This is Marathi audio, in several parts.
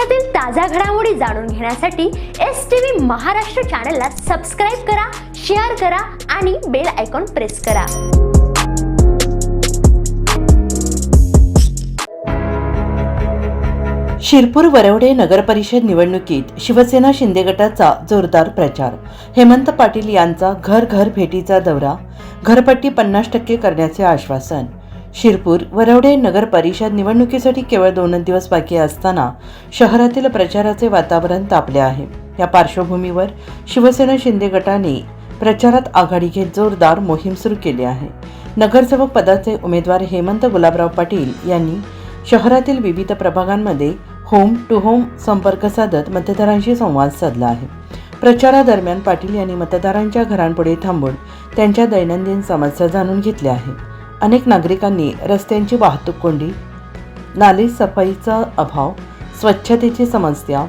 देशातील ताज्या घडामोडी जाणून घेण्यासाठी एस टी व्ही महाराष्ट्र चॅनलला सबस्क्राईब करा शेअर करा आणि बेल आयकॉन प्रेस करा. शिरपूर वरवडे नगरपरिषद निवडणुकीत शिवसेना शिंदे गटाचा जोरदार प्रचार. हेमंत पाटील यांचा घर घर भेटीचा दौरा. घरपट्टी पन्नास टक्के करण्याचे आश्वासन. शिरपूर वरवडे नगर परिषद निवडणुकीसाठी केवळ दोन दिवस बाकी असताना शहरातील प्रचाराचे वातावरण तापले आहे. या पार्श्वभूमीवर शिवसेना शिंदे गटाने प्रचारात आघाडी घेत जोरदार मोहीम सुरू केली आहे. नगरसेवक पदाचे उमेदवार हेमंत गुलाबराव पाटील यांनी शहरातील विविध प्रभागांमध्ये होम टू होम संपर्क साधत मतदारांशी संवाद साधला आहे. प्रचारादरम्यान पाटील यांनी मतदारांच्या घरांपुढे थांबून त्यांच्या दैनंदिन समस्या जाणून घेतल्या आहे अनेक नागरिकांनी रस्त्यांची वाहतूक कोंडी नाली सफाईचा अभाव स्वच्छतेची समस्या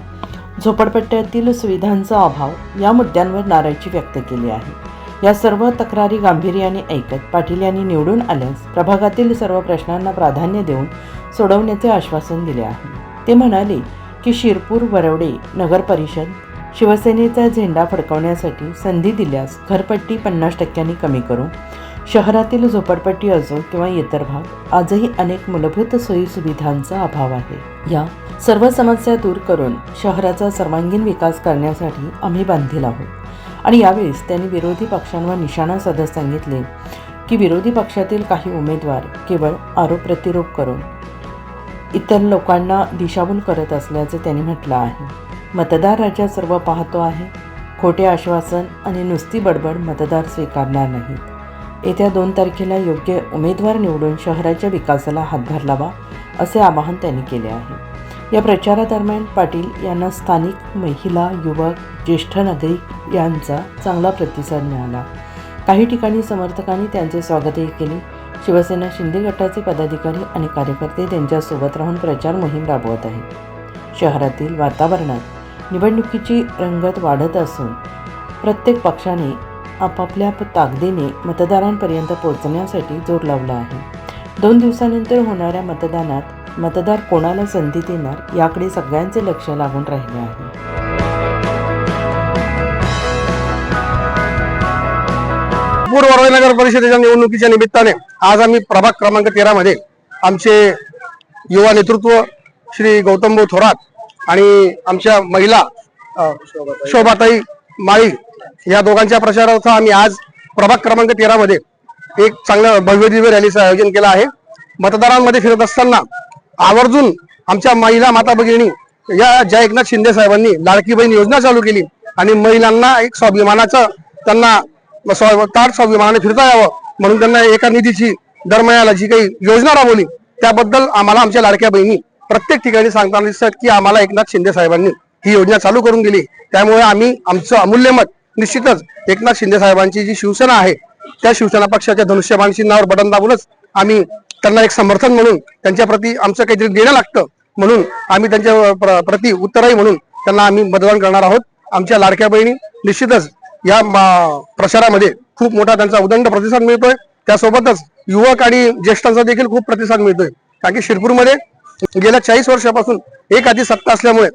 झोपडपट्ट्यातील सुविधांचा अभाव या मुद्द्यांवर नाराजी व्यक्त केली आहे. या सर्व तक्रारी गांभीर्याने ऐकत पाटील यांनी निवडून आल्यास प्रभागातील सर्व प्रश्नांना प्राधान्य देऊन सोडवण्याचे आश्वासन दिले आहे. ते म्हणाले की शिरपूर वरवडे नगर परिषद शिवसेनेचा झेंडा फडकवण्यासाठी संधी दिल्यास घरपट्टी पन्नास टक्क्यांनी कमी करू शहरातील झोपडपट्टी असो किंवा इतर भाग आजही अनेक मूलभूत सोयीसुविधांचा अभाव आहे. या सर्व समस्या दूर करून शहराचा सर्वांगीण विकास करण्यासाठी आम्ही बांधील आहोत. आणि यावेळेस त्यांनी विरोधी पक्षांवर निशाणा साधत सांगितले की विरोधी पक्षातील काही उमेदवार केवळ आरोप प्रतिरोप करून इतर लोकांना दिशाभूल करत असल्याचे त्यांनी म्हटलं आहे. मतदार राज्यात सर्व पाहतो आहे. खोटे आश्वासन आणि नुसती बडबड मतदार स्वीकारणार नाहीत. येत्या दोन तारखेला योग्य उमेदवार निवडून शहराच्या विकासाला हातभार लावा असे आवाहन त्यांनी केले आहे. या प्रचारादरम्यान पाटील यांना स्थानिक महिला युवक ज्येष्ठ नागरिक यांचा चांगला प्रतिसाद मिळाला. काही ठिकाणी समर्थकांनी त्यांचे स्वागतही केले. शिवसेना शिंदे गटाचे पदाधिकारी आणि कार्यकर्ते त्यांच्यासोबत राहून प्रचार मोहीम राबवत आहेत. शहरातील वातावरणात निवडणुकीची रंगत वाढत असून प्रत्येक पक्षाने आपापल्या ताकदीने मतदारांपर्यंत पोहोचण्यासाठी जोर लावला आहे. दोन दिवसानंतर होणाऱ्या मतदानात मतदार कोणाला संधी देणार याकडे सगळ्यांचे लक्ष लागून राहिले आहे. पूर्व वरळी नगर परिषदेच्या निवडणुकीच्या निमित्ताने आज आम्ही प्रभाग क्रमांक तेरा मध्ये आमचे युवा नेतृत्व श्री गौतमभाऊ थोरात आणि आमच्या महिला शोभाताई माळी या दोघांच्या प्रचारार्थ आम्ही आज प्रभाग क्रमांक तेरा मध्ये एक चांगलं भव्य दिव्य रॅलीचं आयोजन केलं आहे. मतदारांमध्ये फिरत असताना आवर्जून आमच्या महिला माता भगिनी या ज्या एकनाथ शिंदे साहेबांनी लाडकी बहीण योजना चालू केली आणि महिलांना एक स्वाभिमानाचं त्यांना ताट स्वाभिमानाने फिरता यावं म्हणून त्यांना एका निधीची दरमयाला जी काही योजना राबवली त्याबद्दल आम्हाला आमच्या लाडक्या बहिणी प्रत्येक ठिकाणी सांगताना दिसतात की आम्हाला एकनाथ शिंदे साहेबांनी ही योजना चालू करून दिली. त्यामुळे आम्ही आमचं अमूल्य मत निश्चितच एकनाथ शिंदे साहेबांची जी शिवसेना आहे त्या शिवसेना पक्षाच्या धनुष्यबाण चिन्हावर बटन दाबूनच आम्ही त्यांना एक समर्थन म्हणून त्यांच्या प्रती आमचं काहीतरी देणं लागतं म्हणून आम्ही त्यांच्या प्रती उत्तरही म्हणून त्यांना आम्ही मतदान करणार आहोत. आमच्या लाडक्या बहिणी निश्चितच या प्रचारामध्ये खूप मोठा त्यांचा उदंड प्रतिसाद मिळतोय. त्यासोबतच युवक आणि ज्येष्ठांचा देखील खूप प्रतिसाद मिळतोय. कारण की शिरपूरमध्ये गेल्या चाळीस वर्षापासून एक आधी सत्ता असल्यामुळे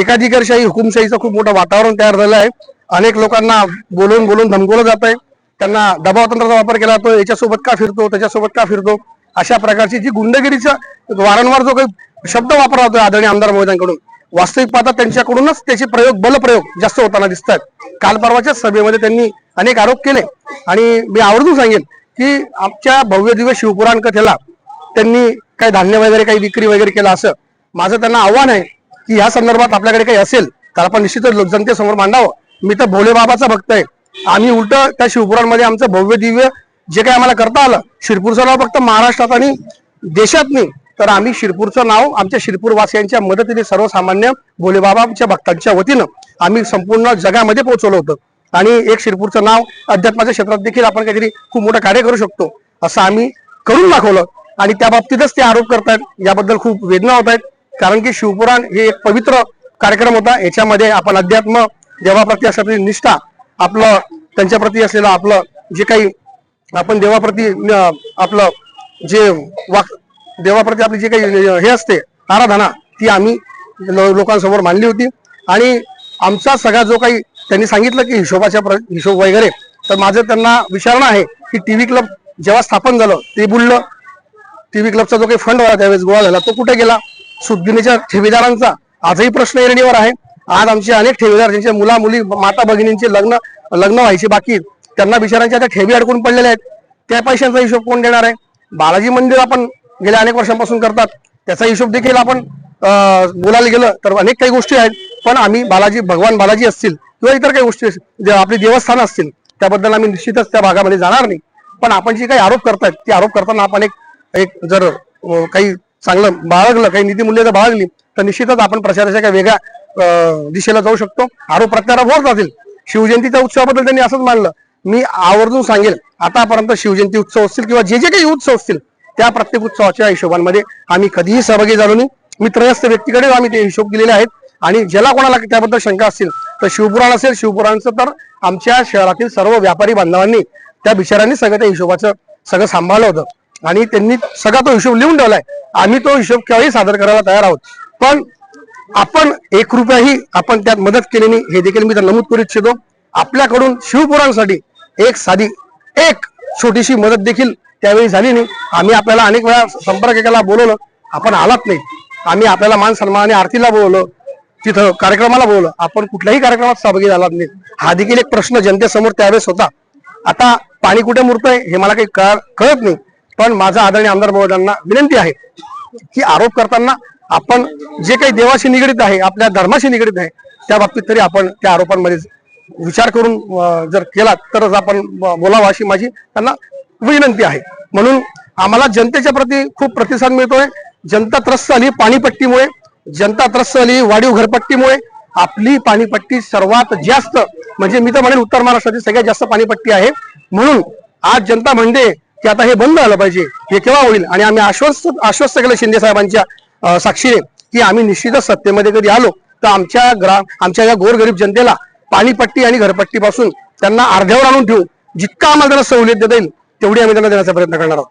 एकाधिकारशाही हुकुमशाहीचं खूप मोठं वातावरण तयार झालं आहे. अनेक लोकांना बोलून बोलून धमकवलं जात आहे. त्यांना दबाव तंत्राचा वापर केला जातो याच्यासोबत का फिरतो? त्याच्यासोबत का फिरतो? अशा प्रकारची जी गुंडगिरीचा वारंवार जो काही शब्द वापरला जातो आदरणीय आमदार महोदयांकडून वास्तविक पाहता त्यांच्याकडूनच त्याचे प्रयोग बलप्रयोग जास्त होताना दिसतात काल परवाच्या सभेमध्ये त्यांनी अनेक आरोप केले. आणि मी आवर्जून सांगेन की आमच्या भव्य दिव्य शिवपुराण कथेला त्यांनी काही धान्य वगैरे काही विक्री वगैरे केलं असं. माझं त्यांना आव्हान आहे की या संदर्भात आपल्याकडे काही असेल तर आपण निश्चितच लोक जनतेसमोर मांडावं. मी तर भोलेबाबाचा भक्त आहे. आम्ही उलट त्या शिवपुराणमध्ये आमचं भव्य दिव्य जे काही आम्हाला करता आलं शिरपूरचं नाव फक्त महाराष्ट्रात आणि देशात नाही तर आम्ही शिरपूरचं नाव आमच्या शिरपूरवासियांच्या मदतीने सर्वसामान्य भोलेबाबाच्या भक्तांच्या वतीनं आम्ही संपूर्ण जगामध्ये पोहोचवलं होतं. आणि एक शिरपूरचं नाव अध्यात्माच्या क्षेत्रात देखील आपण काहीतरी खूप मोठं कार्य करू शकतो असं आम्ही करून दाखवलं. आणि त्या बाबतीतच ते आरोप करतायत याबद्दल खूप वेदना होत आहेत कारण की शिवपुराण हे एक पवित्र कार्यक्रम होता. याच्यामध्ये आपण अध्यात्म देवाप्रती असलेली निष्ठा आपलं त्यांच्याप्रती असलेलं आपलं जे काही आपण देवाप्रती आपलं जे वाक देवाप्रती आपली जे काही हे असते आराधना ती आम्ही लो- लोकांसमोर मांडली होती. आणि आमचा सगळा जो काही त्यांनी सांगितलं की हिशोबाच्या प्र- हिशोब वगैरे तर माझं त्यांना विचारणं आहे की टीव्ही क्लब जेव्हा स्थापन झालं ते बोललं टीव्ही क्लबचा जो काही फंड होता त्यावेळेस गोळा झाला तो कुठे गेला? सुदगिनीच्या ठेवीदारांचा आजही प्रश्न येरणीवर आहे. आज आमचे अनेक ठेवीदार ज्यांच्या मुला मुली माता भगिनींचे लग्न लग्न व्हायचे बाकी त्यांना बिचारांच्या त्या ठेवी अडकून पडलेल्या आहेत. त्या पैशांचा हिशोब कोण देणार आहे? बालाजी मंदिर आपण गेल्या अनेक वर्षांपासून करतात. त्याचा हिशोब देखील आपण बोलायला गेलं तर अनेक काही गोष्टी आहेत. पण आम्ही बालाजी भगवान बालाजी असतील किंवा इतर काही गोष्टी असतील, जे आपली देवस्थानं असतील त्याबद्दल आम्ही निश्चितच त्या भागामध्ये जाणार नाही. पण आपण जे काही आरोप करतायत ते आरोप करताना आपण एक एक जर काही चांगलं बाळगलं काही नीतिमूल्य जर बाळगली तर निश्चितच आपण प्रचाराच्या काही वेगळ्या दिशेला जाऊ शकतो. आरोप प्रत्यारोप होत जातील. शिवजयंतीच्या उत्सवाबद्दल त्यांनी असंच मानलं. मी आवर्जून सांगेल आतापर्यंत शिवजयंती उत्सव असतील किंवा जे जे काही उत्सव असतील त्या प्रत्येक उत्सवाच्या हिशोबांमध्ये आम्ही कधीही सहभागी झालो नाही. मी त्रयस्थ व्यक्तीकडे आम्ही ते हिशोब दिलेले आहेत. आणि ज्याला कोणाला त्याबद्दल शंका असतील तर शिवपुराण असेल शिवपुराणचं तर आमच्या शहरातील सर्व व्यापारी बांधवांनी त्या बिचारांनी सगळं त्या हिशोबाचं सगळं सांभाळलं होतं. आणि त्यांनी सगळा तो हिशोब लिहून ठेवलाय. आम्ही तो हिशोब केव्हाही सादर करायला तयार आहोत. पण आपण एक रुपयाही आपण त्यात मदत केली नाही हे देखील मी तर नमूद करू इच्छितो. आपल्याकडून शिवपुरांसाठी एक साधी एक छोटीशी मदत देखील त्यावेळी झाली नाही. आम्ही आपल्याला अनेक वेळा संपर्क केला बोलवलं. आपण आलात नाही. आम्ही आपल्याला मान सन्मानाने आरतीला बोलवलं. तिथं कार्यक्रमाला बोलवलं. आपण कुठल्याही कार्यक्रमात सहभागी झालात नाही. हा देखील एक प्रश्न जनतेसमोर त्यावेळेस होता. आता पाणी कुठे मुरतंय हे मला काही कळ- कळत नाही. पण माझा आदरणीय आमदार महोदयांना विनंती आहे की आरोप करताना आपण जे काही देवाशी निगडीत आहे आपल्या धर्माशी निगडीत आहे त्या बाबतीत तरी आपण त्या आरोपांमध्ये विचार करून जर केला तरच आपण बोलावा बोलावं अशी माझी त्यांना विनंती आहे. म्हणून आम्हाला जनतेच्या प्रती खूप प्रतिसाद मिळतोय. जनता त्रस्त झाली पाणीपट्टीमुळे जनता त्रस्त झाली वाढीव घरपट्टीमुळे. आपली पाणीपट्टी सर्वात जास्त म्हणजे मी तर म्हणेन उत्तर महाराष्ट्रातील सगळ्यात जास्त पाणीपट्टी आहे. म्हणून आज जनता म्हणते की आता हे बंद झालं पाहिजे हे केव्हा होईल? आणि आम्ही आश्वस्त आश्वस्त केलं शिंदे साहेबांच्या साक्षीने की आम्ही निश्चितच सत्तेमध्ये कधी आलो तर आमच्या ग्रा आमच्या या गोरगरीब जनतेला पाणीपट्टी आणि घरपट्टीपासून त्यांना अर्ध्यावर आणून ठेवू जितका आम्हाला त्यांना सवलत देता येईल तेवढी आम्ही त्यांना देण्याचा प्रयत्न करणार आहोत.